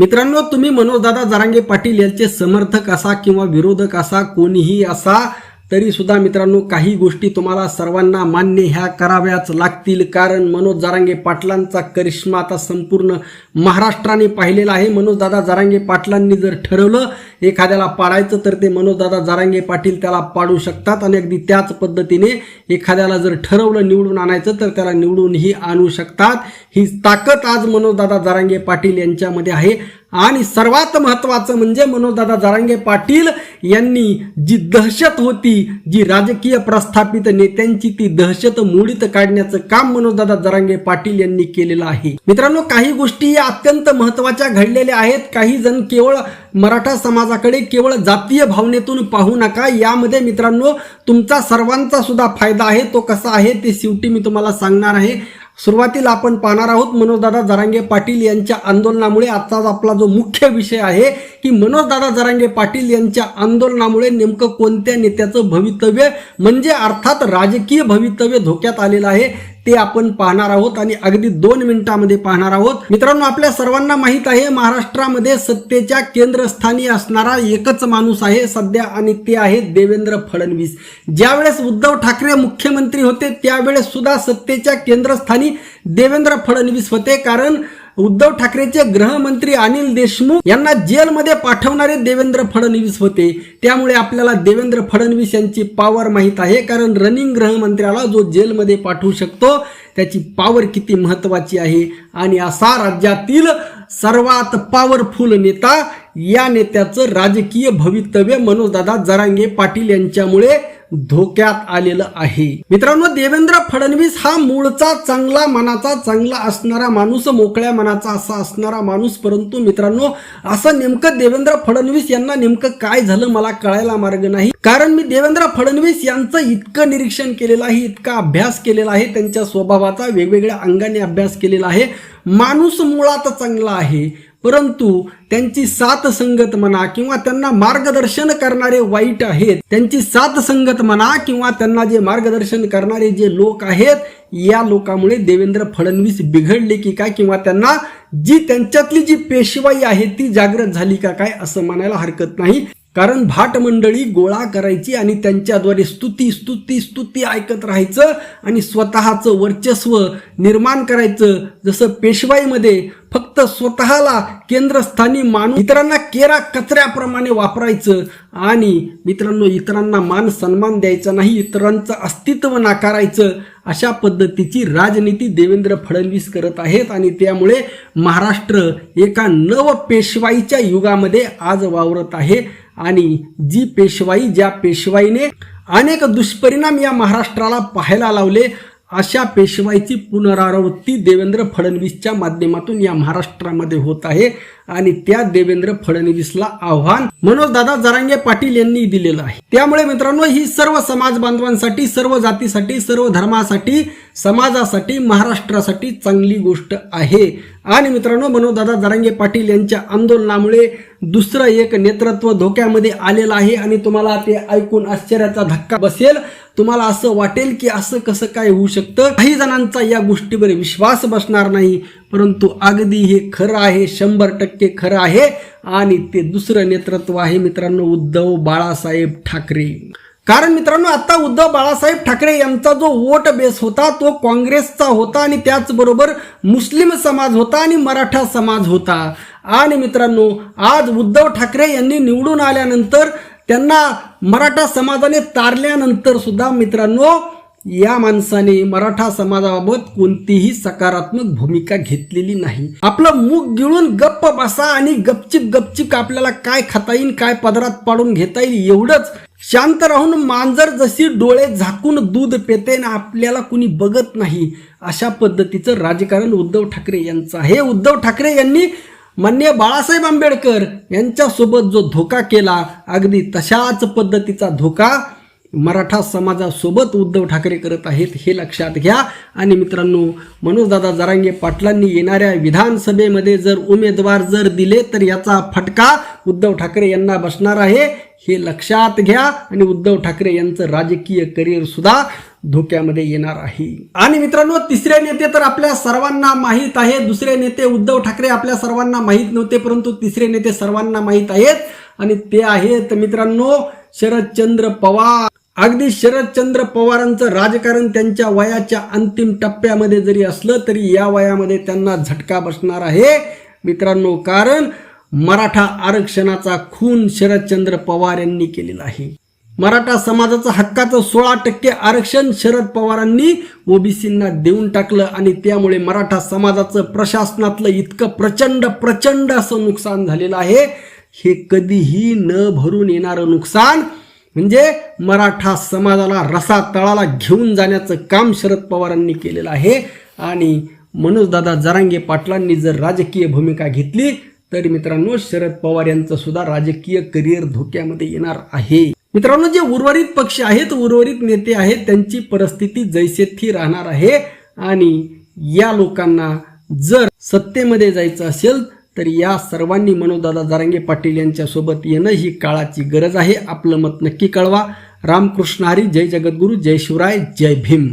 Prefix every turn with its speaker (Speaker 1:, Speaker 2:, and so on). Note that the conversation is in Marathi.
Speaker 1: मित्रांनो तुम्ही मनोजदादा जरांगे पाटील यांचे समर्थक असा किंवा विरोधक असा कोणीही असा तरी सुद्धा मित्रांनो काही गोष्टी तुम्हाला सर्वांना मान्य ह्या कराव्याच लागतील. कारण मनोज जारांगे पाटलांचा करिश्मा आता संपूर्ण महाराष्ट्राने पाहिलेला आहे. मनोजदादा जारांगे पाटलांनी जर ठरवलं एखाद्याला पाडायचं तर ते मनोजदादा जारांगे पाटील त्याला पाडू शकतात. आणि अगदी त्याच पद्धतीने एखाद्याला जर ठरवलं निवडून आणायचं तर त्याला निवडूनही आणू शकतात. ही ताकद आज मनोजदादा जारांगे पाटील यांच्यामध्ये आहे. आणि सर्वात महत्वाचं म्हणजे मनोजदादा जारांगे पाटील यांनी जी दहशत होती जी राजकीय प्रस्थापित नेत्यांची ती दहशत मोडीत काढण्याचं काम मनोजदादा जरांगे पाटील यांनी केलेलं आहे. मित्रांनो काही गोष्टी या अत्यंत महत्त्वाच्या घडलेल्या आहेत. काही जण केवळ मराठा समाजाकडे केवळ जातीय भावनेतून पाहू नका. यामध्ये मित्रांनो तुमचा सर्वांचा सुद्धा फायदा आहे. तो कसा आहे ते शेवटी मी तुम्हाला सांगणार आहे. सुरुवातीला आपण पाहणार आहोत मनोजदादा जरांगे पाटील यांच्या आंदोलनामुळे. आजचा आपला जो मुख्य विषय आहे की मनोजदादा जरांगे पाटील यांच्या आंदोलनामुळे नेमकं कोणत्या नेत्याचं भवितव्य म्हणजे अर्थात राजकीय भवितव्य धोक्यात आलेलं आहे ते आपण पाहणार आहोत आणि अगदी दोन मिनिटांमध्ये पाहणार आहोत. मित्रांनो आपल्या सर्वांना माहीत आहे महाराष्ट्रामध्ये सत्तेच्या केंद्रस्थानी असणारा एकच माणूस आहे सध्या आणि ते आहे देवेंद्र फडणवीस. ज्यावेळेस उद्धव ठाकरे मुख्यमंत्री होते त्यावेळेस सुद्धा सत्तेच्या केंद्रस्थानी देवेंद्र फडणवीस होते. कारण उद्धव ठाकरेचे गृहमंत्री अनिल देशमुख यांना जेलमध्ये पाठवणारे देवेंद्र फडणवीस होते. त्यामुळे आपल्याला देवेंद्र फडणवीस यांची पॉवर माहीत आहे. कारण रनिंग गृहमंत्र्याला जो जेलमध्ये पाठवू शकतो त्याची पॉवर किती महत्वाची आहे? आणि असा राज्यातील सर्वात पॉवरफुल नेता या नेत्याचं राजकीय भवितव्य मनोजदादा जरांगे पाटील यांच्यामुळे धोक्यात आलेलं आहे. मित्रांनो देवेंद्र फडणवीस हा मूळचा चांगला मनाचा चांगला असणारा माणूस मोकळ्या मनाचा असा असणारा माणूस. परंतु मित्रांनो असं नेमकं देवेंद्र फडणवीस यांना नेमकं काय झालं मला कळायला मार्ग नाही. कारण मी देवेंद्र फडणवीस यांचं इतकं निरीक्षण केलेलं आहे इतका अभ्यास केलेला आहे त्यांच्या स्वभावाचा वेगवेगळ्या अंगाने अभ्यास केलेला आहे. माणूस मुळात चांगला आहे. परंतु त्यांची सात संगत म्हणा किंवा त्यांना मार्गदर्शन करणारे वाईट आहेत त्यांची सात संगत म्हणा किंवा त्यांना जे मार्गदर्शन करणारे जे लोक आहेत या लोकांमुळे देवेंद्र फडणवीस बिघडले की काय किंवा त्यांना जी त्यांच्यातली जी पेशवाई आहे ती जागृत झाली का काय असं म्हणायला हरकत नाही. कारण भाट मंडळी गोळा करायची आणि त्यांच्याद्वारे स्तुती स्तुती स्तुती ऐकत राहायचं आणि स्वतःचं वर्चस्व निर्माण करायचं. जसं पेशवाईमध्ये फक्त स्वतःला केंद्रस्थानी मानून इतरांना केरा कचऱ्याप्रमाणे वापरायचं आणि मित्रांनो इतरांना मान सन्मान द्यायचा नाही इतरांचं अस्तित्व नाकारायचं अशा पद्धतीची राजनीती देवेंद्र फडणवीस करत आहेत आणि त्यामुळे महाराष्ट्र एका नव पेशवाईच्या युगामध्ये आज वावरत आहे. आणि जी पेशवाई ज्या पेशवाईने अनेक दुष्परिणाम या महाराष्ट्राला पाहायला लावले अशा पेशवाईची पुनरावृत्ती देवेंद्र फडणवीसच्या माध्यमातून या महाराष्ट्रामध्ये होत आहे आणि त्या देवेंद्र फडणवीसला आव्हान मनोजदादा जरांगे पाटील यांनी दिलेलं आहे. त्यामुळे मित्रांनो ही सर्व समाज बांधवांसाठी सर्व जातीसाठी सर्व धर्मासाठी समाजासाठी महाराष्ट्रासाठी चांगली गोष्ट आहे. आणि मित्रांनो मनोजदादा जरांगे पाटील यांच्या आंदोलनामुळे दुसरं एक नेतृत्व धोक्यामध्ये आलेलं आहे आणि तुम्हाला ते ऐकून आश्चर्याचा धक्का बसेल. तुम्हाला असं वाटेल की असं कसं काय होऊ शकतं? काही जणांचा या गोष्टीवर विश्वास बसणार नाही परंतु अगदी हे खरं आहे शंभर टक्के खरं आहे. आणि ते दुसरं नेतृत्व आहे मित्रांनो उद्धव बाळासाहेब ठाकरे. कारण मित्रांनो आता उद्धव बाळासाहेब ठाकरे यांचा जो वोट बेस होता तो काँग्रेसचा होता आणि त्याचबरोबर मुस्लिम समाज होता आणि मराठा समाज होता. आणि मित्रांनो आज उद्धव ठाकरे यांनी निवडून आल्यानंतर त्यांना मराठा समाजाने तारल्यानंतर सुद्धा मित्रांनो या माणसाने मराठा समाजाबाबत कोणतीही सकारात्मक भूमिका घेतलेली नाही. आपलं मुख गिळून गप्प बसा आणि गपचिप गपचिप आपल्याला काय खाता येईल काय पदरात पाडून घेता येईल एवढंच. शांत राहून मांजर जशी डोळे झाकून दूध पेते ना आपल्याला कुणी बघत नाही अशा पद्धतीचं राजकारण उद्धव ठाकरे यांचं हे उद्धव ठाकरे यांनी मान्य बाळासाहेब आंबेडकर यांच्यासोबत जो धोका केला अगदी तशाच पद्धतीचा धोका मराठा समाजासोबत उद्धव ठाकरे करत आहेत हे लक्षात घ्या. आणि मित्रांनो मनोजदादा जरांगे पाटलांनी येणाऱ्या विधानसभेमध्ये जर उमेदवार जर दिले तर याचा फटका उद्धव ठाकरे यांना बसणार आहे हे लक्षात घ्या. आणि उद्धव ठाकरे यांचं राजकीय करिअर सुद्धा धोक्यामध्ये येणार आहे. आणि मित्रांनो तिसरे नेते तर आपल्या सर्वांना माहीत आहे. दुसरे नेते उद्धव ठाकरे आपल्या सर्वांना माहीत नव्हते परंतु तिसरे नेते सर्वांना माहीत आहेत. आणि ते आहेत मित्रांनो शरदचंद्र पवार. अगदी शरदचंद्र पवारांचं राजकारण त्यांच्या वयाच्या अंतिम टप्प्यामध्ये जरी असलं तरी या वयामध्ये त्यांना झटका बसणार आहे. मित्रांनो कारण मराठा आरक्षणाचा खून शरदचंद्र पवार यांनी केलेला आहे. मराठा समाजाचं हक्काचं सोळा टक्के आरक्षण शरद पवारांनी ओबीसींना देऊन टाकलं आणि त्यामुळे मराठा समाजाचं प्रशासनातलं इतकं प्रचंड प्रचंड असं नुकसान झालेलं आहे. हे कधीही न भरून येणारं नुकसान म्हणजे मराठा समाजाला रसा तळाला घेऊन जाण्याचं काम शरद पवारांनी केलेलं आहे. आणि मनोजदादा जरांगे पाटलांनी जर राजकीय भूमिका घेतली तर मित्रांनो शरद पवार यांचं सुद्धा राजकीय करिअर धोक्यामध्ये येणार आहे. मित्रांनो जे उर्वरित पक्ष आहेत उर्वरित नेते आहेत त्यांची परिस्थिती जैसे थी राहणार आहे. आणि या लोकांना जर सत्तेमध्ये जायचं असेल तर या सर्वांनी मनोदादा जारांगे पाटील यांच्यासोबत येणं ही काळाची गरज आहे. आपलं मत नक्की कळवा. रामकृष्ण हरी जय जगद्गुरू जय शिवराय जय भीम.